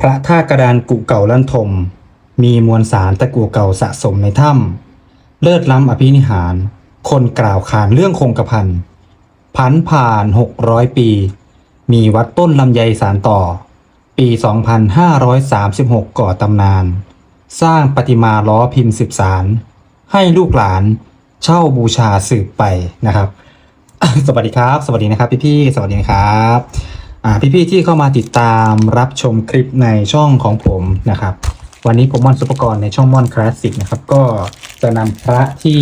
พระธาตุกระดานกุเก่าลั่นทม มีมวลสารตะกั่วเก่าสะสมในถ้ำเลิศล้ำอภินิหาร คนกล่าวขานเรื่องคงกระพันพันผ่านหกร้อยปี มีวัดต้นลำไยสารต่อ ปี 2536 ก่อตำนาน สร้างประติมาล้อพิมพ์สืบสาร ให้ลูกหลานเช่าบูชาสืบไปนะครับ สวัสดีครับ สวัสดีนะครับพี่ๆสวัสดีนะครับ พี่ๆที่เข้ามาติดตามรับชมคลิปในช่องของผมนะครับ วันนี้ผมม่อนสุปกรณ์ในช่องม่อนคลาสสิกนะครับ ก็จะนำพระที่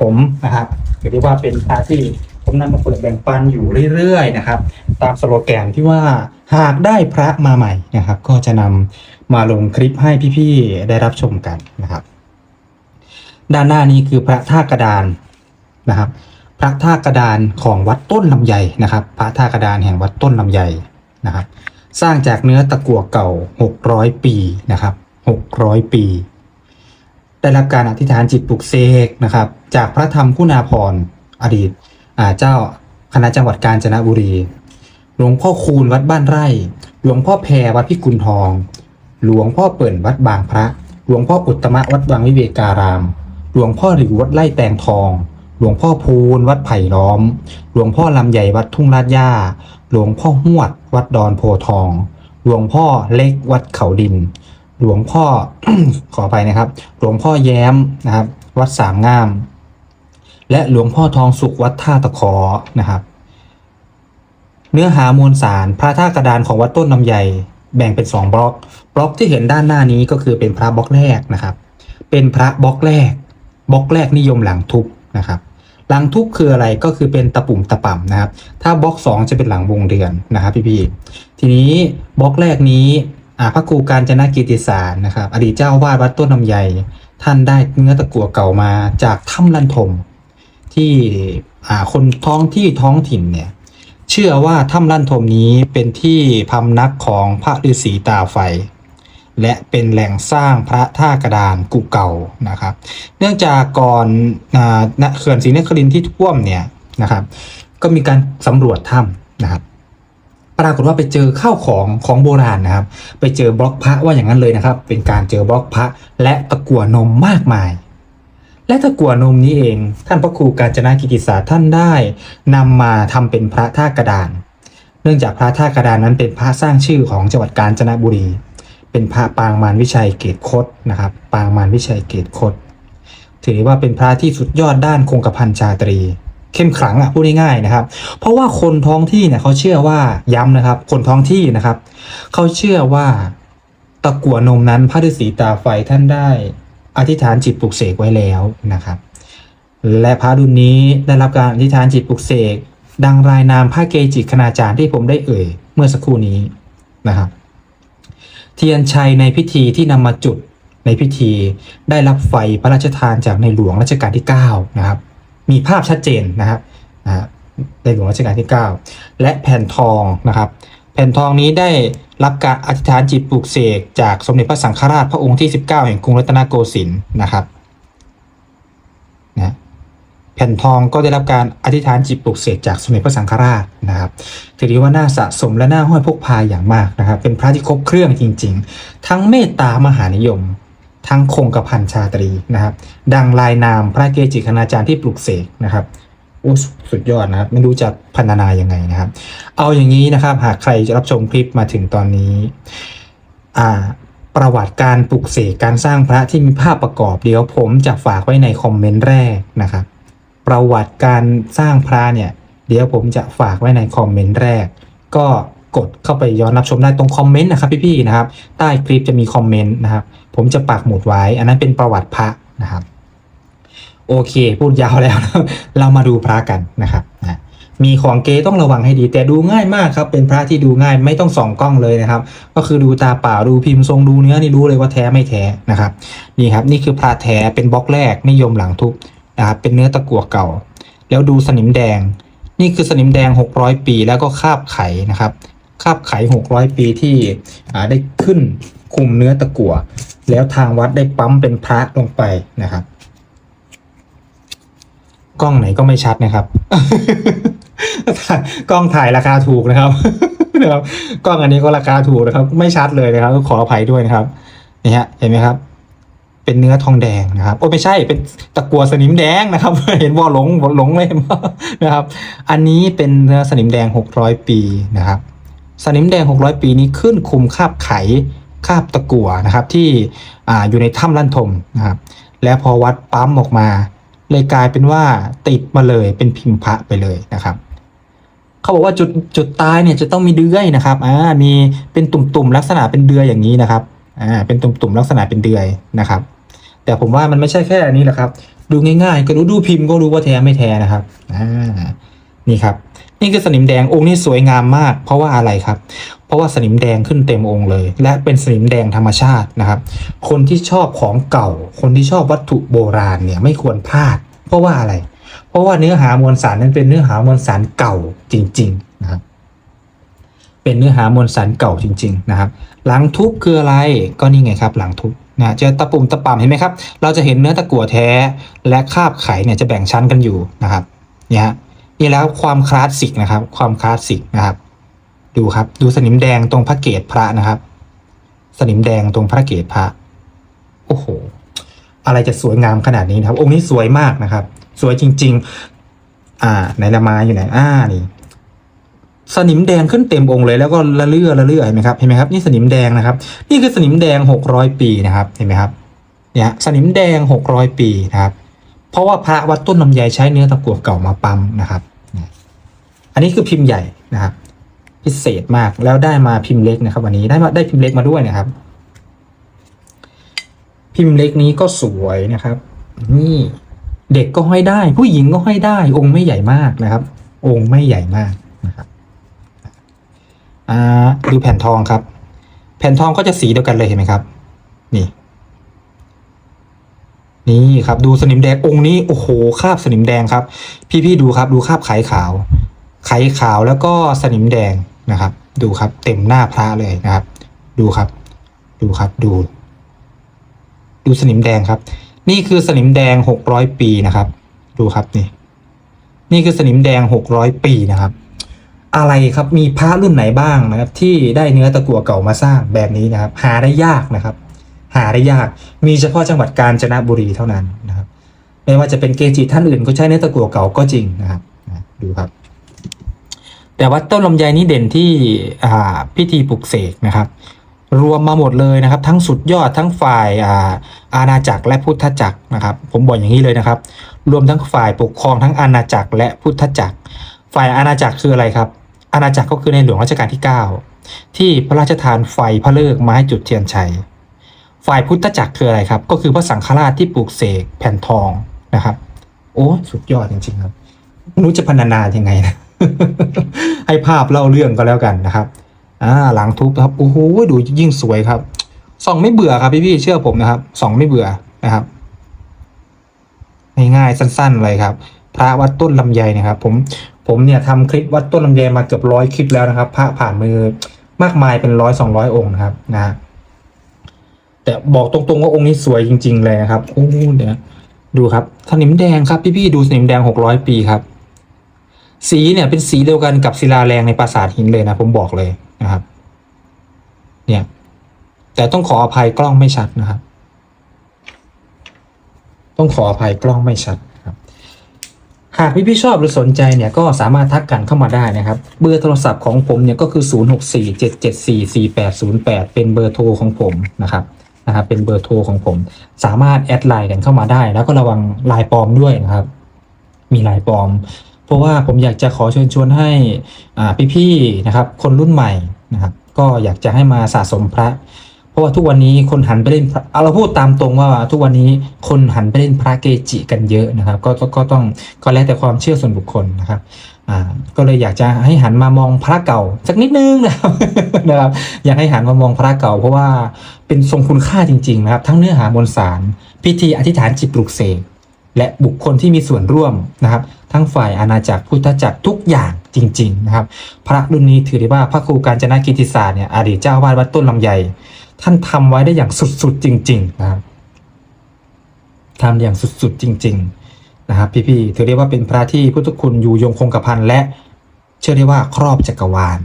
ผมนะครับเรียกได้ว่าเป็นพระที่ผมนำมาเปิดแบ่งปันอยู่เรื่อยๆนะครับ ตามสโลแกนที่ว่าหากได้พระมาใหม่นะครับ ก็จะนำมาลงคลิปให้พี่ๆได้รับชมกันนะครับ ด้านหน้านี้คือพระธากระดานนะครับ พระธาตุกระดานของวัดต้นลำไยนะครับ พระธาตุกระดานแห่งวัดต้นลำไยนะครับ สร้างจากเนื้อตะกั่วเก่า 600 ปีนะครับ 600 ปี ได้รับการอธิษฐานจิตปลุกเสกนะครับ จากพระธรรมคุณาภรอดีตเจ้าคณะจังหวัดกาญจนบุรี หลวงพ่อคูณวัดบ้านไร่ หลวงพ่อแพรวัดพิกุลทอง หลวงพ่อเปิ่นวัดบางพระ หลวงพ่ออุตตมะวัดวังวิเวการาม หลวงพ่อหลิววัดไร่แตงทอง หลวงพ่อพูนวัดไผ่ล้อม หลวงพ่อลำใหญ่วัดทุ่งลาดย่า หลวงพ่อหวด วัดดอนโพทอง หลวงพ่อเล็กวัดเขาดิน หลวงพ่อขอไปนะครับ หลวงพ่อแย้มนะครับ วัดสามงาม และหลวงพ่อทองสุขวัดท่าตะขอนะครับ เนื้อหามวลสารพระธาตุกระดานของวัดต้นลำไยแบ่งเป็น 2 บล็อก บล็อกที่เห็นด้านหน้านี้ก็คือเป็นพระบล็อกแรกนะครับ เป็นพระบล็อกแรก บล็อกแรกนิยมหลังทุบนะครับ หลังทุบคืออะไรก็คือเป็นตะปุ่มตะป่ำนะครับ ถ้าบล็อก 2 จะเป็นหลังวงเดือนนะครับพี่ๆทีนี้บล็อกแรกนี้พระครูการจนกิติสารนะครับ อดีตเจ้าวาดวัดต้นลำไยท่านได้เนื้อตะกั่วเก่ามาจากถ้ำลันทม ที่คนท้องที่ท้องถิ่นเนี่ยเชื่อว่าถ้ำลั่นทมนี้เป็นที่พำนักของพระฤาษีตาไฟ และเป็นแหล่งสร้างพระท่ากระดานกุเก่านะครับ เนื่องจากก่อนณเขื่อนศรีนครินที่ท่วมเนี่ยนะครับ ก็มีการสำรวจถ้ำนะครับ ปรากฏว่าไปเจอข้าวของของโบราณนะครับ ไปเจอบล็อกพระว่าอย่างนั้นเลยนะครับ เป็นการเจอบล็อกพระและตะกั่วนมมากมาย และตะกั่วนมนี้เอง ท่านพระครูกาญจนากิติศาสท่านได้นำมาทำเป็นพระท่ากระดาน เนื่องจากพระท่ากระดานนั้นเป็นพระสร้างชื่อของจังหวัดกาญจนบุรี เป็นพระปางมารวิชัยเกตคดนะครับ ปางมารวิชัยเกตคดถือว่าเป็นพระที่สุดยอดด้านคงกระพันชาตรี เข้มขลังอะพูดง่ายๆนะครับ เพราะว่าคนท้องที่เนี่ยเขาเชื่อว่าย้ำนะครับ คนท้องที่นะครับ เขาเชื่อว่าตะกั่วนมนั้นพระฤาษีตาไฟท่านได้ อธิษฐานจิตปลุกเสกไว้แล้วนะครับ และพระรุ่นนี้ได้รับการอธิษฐานจิตปลุกเสกดังรายนามพระเกจิคณาจารย์ที่ผมได้เอ่ย เมื่อสักครู่นี้นะครับ เทียนชัยในพิธีที่นำมาจุดในพิธีได้รับไฟพระราชทานจากในหลวงรัชกาลที่9นะครับมีภาพชัดเจนนะครับนะในหลวงรัชกาลที่ 9 และแผ่นทองนะครับแผ่นทองนี้ได้รับการอธิษฐานจิตปลูกเสกจากสมเด็จพระสังฆราชพระองค์ที่ 19 แห่งกรุงรัตนโกสินทร์นะครับ แผ่นทองก็ได้รับการอธิษฐานจิตปลูกเสกจากสมเด็จพระสังฆราชนะครับถือว่าน่าสะสมและน่าห้อยพกพาอย่างมากนะครับ เป็นพระที่ครบเครื่องจริง ๆ ทั้งเมตตามหานิยม ทั้งคงกระพันชาตรีนะครับ ดังลายนามพระเกจิคณาจารย์ที่ปลูกเสกนะครับโอ้สุดยอดนะครับ ไม่รู้จะพันนายังไงนะครับ เอาอย่างนี้นะครับ หากใครจะรับชมคลิปมาถึงตอนนี้อ่าประวัติการปลุกเสกการสร้างพระที่มีภาพประกอบเดี๋ยวผมจะฝากไว้ในคอมเมนต์แรกนะครับ ประวัติการสร้างพระเนี่ย เดี๋ยวผมจะฝากไว้ในคอมเมนต์แรก ก็กดเข้าไปย้อนรับชมได้ตรงคอมเมนต์นะครับพี่ๆนะครับ ใต้คลิปจะมีคอมเมนต์นะครับ ผมจะปักหมุดไว้ อันนั้นเป็นประวัติพระนะครับ โอเค พูดยาวแล้ว เรามาดูพระกันนะครับนะมีของเก๊ต้องระวังให้ดี แต่ดูง่ายมากครับ เป็นพระที่ดูง่ายไม่ต้องส่องกล้องเลยนะครับ ก็คือดูตาเปล่าดูพิมพ์ทรงดูเนื้อนี่รู้เลยว่าแท้ไม่แท้นะครับ นี่ครับ นี่คือพระแท้เป็นบล็อกแรกนิยมหลังทุบ นะครับเป็นเนื้อตะกั่วเก่า แล้วดูสนิมแดง นี่คือสนิมแดง 600 ปี แล้วก็คาบไข่นะครับคาบไข่600 ปีที่ได้ขึ้นคุมเนื้อตะกั่วแล้วทางวัดได้ปั๊มเป็นพระลงไปนะครับ กล้องไหนก็ไม่ชัดนะครับ กล้องถ่ายราคาถูกนะครับนะครับกล้องอันนี้ก็ราคาถูกนะครับ ไม่ชัดเลยนะครับ ขออภัยด้วยนะครับนี่ฮะเห็นไหมครับ เป็นเนื้อทองแดงนะครับโอ้ไม่ใช่เป็นตะกัวสนิมแดงนะครับ เห็นว่าหลงหลงเลยนะครับ อันนี้เป็นเนื้อสนิมแดง 600 ปีนะครับ สนิมแดง 600 ปีนี้ขึ้นคุมคาบไขคาบตะกั่วนะครับที่อ่าอยู่ในถ้ำลั่นทมนะครับ แล้วพอวัดปั๊มออกมา เลยกลายเป็นว่าติดมาเลยเป็นพิมพ์พระไปเลยนะครับเขาบอกว่าจุดจุดตายเนี่ยจะต้องมีเดือยนะครับอ่ามีเป็นตุ่มๆลักษณะเป็นเดือยอย่างนี้นะครับอ่าเป็นตุ่มๆลักษณะเป็นเดือยนะครับ แต่ผมว่ามันไม่ใช่แค่อันนี้แหละครับ ดูง่ายๆ ก็รู้ดูพิมพ์ก็รู้ว่าแท้ไม่แท้นะครับอ่านี่ครับ นี่คือสนิมแดงองค์นี้สวยงามมาก เพราะว่าอะไรครับ เพราะว่าสนิมแดงขึ้นเต็มองค์เลย และเป็นสนิมแดงธรรมชาตินะครับ คนที่ชอบของเก่า คนที่ชอบวัตถุโบราณเนี่ยไม่ควรพลาด เพราะว่าอะไร เพราะว่าเนื้อหามวลสารนั้นเป็นเนื้อหามวลสารเก่าจริง ๆนะครับเป็นเนื้อหามวลสารเก่าจริง ๆ นะครับ หลังทุบคืออะไรก็นี่ไงครับ หลังทุบ นะจอตะปุ่มตะป่ำเห็นไหมครับ เราจะเห็นเนื้อตะกั่วแท้และคาบไข่เนี่ยจะแบ่งชั้นกันอยู่นะครับเนี่ยฮะนี่แล้วความคลาสสิกนะครับ ความคลาสสิกนะครับ ดูครับ ดูสนิมแดงตรงพระเกศพระนะครับ สนิมแดงตรงพระเกศพระ โอ้โห อะไรจะสวยงามขนาดนี้นะครับ องค์นี้สวยมากนะครับ สวยจริง ๆ อ่าไหนละม้อยู่ไหนอ่านี่ สนิมแดงขึ้นเต็มองค์เลยแล้วก็ละเลื่อละเลื่อเห็นไหมครับเห็นไหมครับนี่สนิมแดงนะครับ นี่คือสนิมแดงหกร้อยปีนะครับเห็นไหมครับเนี่ยสนิมแดงหกร้อยปีนะครับ เพราะว่าพระวัดต้นลำไยใช้เนื้อตะกั่วเก่ามาปั๊มนะครับ อันนี้คือพิมพ์ใหญ่นะครับ พิเศษมากแล้วได้มาพิมพ์เล็กนะครับ วันนี้ได้มาได้พิมพ์เล็กมาด้วยนะครับ พิมพ์เล็กนี้ก็สวยนะครับ นี่เด็กก็ห้อยได้ ผู้หญิงก็ห้อยได้ องค์ไม่ใหญ่มากนะครับ องค์ไม่ใหญ่มากนะครับ ดูแผ่นทองครับ แผ่นทองก็จะสีเดียวกันเลยเห็นไหมครับ นี่ นี่ครับดูสนิมแดงองค์นี้โอ้โหคาบสนิมแดงครับ พี่ๆดูครับ ดูคาบไขขาว ไขขาวแล้วก็สนิมแดงนะครับ ดูครับ เต็มหน้าพระเลยนะครับ ดูครับ ดูครับดู ดูสนิมแดงครับ นี่คือสนิมแดงหกร้อยปีนะครับ ดูครับนี่ นี่คือสนิมแดงหกร้อยปีนะครับ อะไรครับมีพระรุ่นไหนบ้างนะครับ ที่ได้เนื้อตะกั่วเก่ามาสร้างแบบนี้นะครับ หาได้ยากนะครับ หาได้ยากมีเฉพาะจังหวัดกาญจนบุรีเท่านั้นนะครับ ไม่ว่าจะเป็นเกจิท่านอื่นก็ใช้เนื้อตะกั่วเก่าก็จริงนะครับนะดูครับ แต่ว่าต้นลำไยนี้เด่นที่พิธีปลุกเสกนะครับ รวมมาหมดเลยนะครับ ทั้งสุดยอดทั้งฝ่ายอาอาณาจักรและพุทธจักรนะครับ ผมบอกอย่างนี้เลยนะครับ รวมทั้งฝ่ายปกครองทั้งอาณาจักรและพุทธจักร ฝ่ายอาณาจักรคืออะไรครับ อาณาจักรก็คือในหลวงรัชกาลที่ 9 ที่พระราชทานไฟพระเลิกมาให้จุดเทียนชัย ฝ่ายพุทธจักรคืออะไรครับ ก็คือพระสังฆราชที่ปลูกเสกแผ่นทองนะครับ โอ้สุดยอดจริงๆครับรู้จะพรรณนายังไงนะให้ภาพเล่าเรื่องก็แล้วกันนะครับอ่าหลังทุบครับโอ้โหดูยิ่งสวยครับส่องไม่เบื่อครับพี่ๆเชื่อผมนะครับส่องไม่เบื่อนะครับง่ายๆสั้น ๆ เลยครับ พระวัดต้นลำไยนะครับ ผม ผมเนี่ยทำคลิปวัดต้นลำไยมาเกือบร้อยคลิปแล้วนะครับพระผ่านมือมากมายเป็นร้อยสองร้อยองค์นะครับนะแต่บอกตรงๆว่าองค์นี้สวยจริง ๆ เลยครับโอ้เดี๋ยวดูครับสนิมแดงครับพี่ๆดูสนิมแดงหกร้อยปีครับ สีเนี่ยเป็นสีเดียวกันกับศิลาแรงในปราสาทหินเลยนะผมบอกเลยนะครับ เนี่ย แต่ต้องขออภัยกล้องไม่ชัดนะครับ ต้องขออภัยกล้องไม่ชัด หากพี่ๆชอบหรือสนใจเนี่ยก็สามารถทักกันเข้ามาได้นะครับ เบอร์โทรศัพท์ของผมเนี่ยก็คือ 0647744808 เป็นเบอร์โทรของผมนะครับนะครับเป็นเบอร์โทรของผม สามารถแอดไลน์กันเข้ามาได้ แล้วก็ระวังลายปลอมด้วยนะครับ มีลายปลอม เพราะว่าผมอยากจะขอเชิญชวนให้อ่าพี่ๆนะครับ คนรุ่นใหม่นะครับ ก็อยากจะให้มาสะสมพระ ราะว่าทุกวันนี้คนหันไปเล่นพระเอาเราพูดตามตรงว่าทุกวันนี้คนหันไปเล่นพระเกจิกันเยอะนะครับ ก็ก็ต้องก็แล้วแต่ความเชื่อส่วนบุคคลนะครับอ่าก็เลยอยากจะให้หันมามองพระเก่าสักนิดนึงนะครับนะครับ อยากให้หันมามองพระเก่า เพราะว่าเป็นทรงคุณค่าจริง ๆ นะครับ ทั้งเนื้อหามวลสาร พิธีอธิษฐานจิตปลุกเสกและบุคคลที่มีส่วนร่วมนะครับ ทั้งฝ่ายอาณาจักรพุทธจักรทุกอย่างจริง ๆ นะครับ พระรุ่นนี้ถือได้ว่าพระครูการจนะกิติศาสตร์เนี่ยอดีตเจ้าวาดวัดต้นลำไย ท่านทำไว้ได้อย่างสุดๆจริง ๆ นะครับทำอย่างสุดๆจริง ๆ นะครับ พี่ๆถือได้ว่าเป็นพระที่พุทธคุณอยู่ยงคงกระพันและเชื่อได้ว่าครอบจักรวาล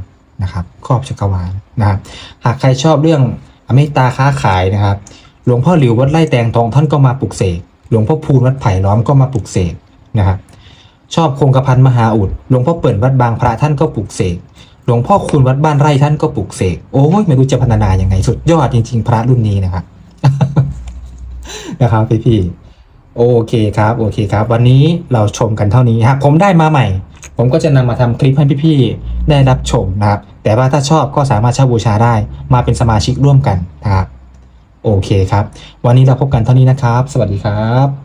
นะครับครอบจักรวาลนะครับ หากใครชอบเรื่องอเมตตาค้าขายนะครับ หลวงพ่อหลิววัดไร่แตงทองท่านก็มาปลุกเสกหลวงพ่อพูนวัดไผ่ล้อมก็มาปลุกเสกนะครับ ชอบคงกระพันมหาอุดหลวงพ่อเปิ่นวัดบางพระท่านก็ปลุกเสก หลวงพ่อคุณวัดบ้านไร่ท่านก็ปลุกเสกโอ้ยไม่รู้จะพรรณนายังไง สุดยอดจริง ๆ พระรุ่นนี้นะครับนะครับพี่พี่โอเคครับ โอเคครับ วันนี้เราชมกันเท่านี้หากผมได้มาใหม่ ผมก็จะนำมาทำคลิปให้พี่ๆได้รับชมนะครับ แต่ว่าถ้าชอบก็สามารถเช่าบูชาได้มาเป็นสมาชิกร่วมกันนะครับโอเคครับ วันนี้เราพบกันเท่านี้นะครับ สวัสดีครับ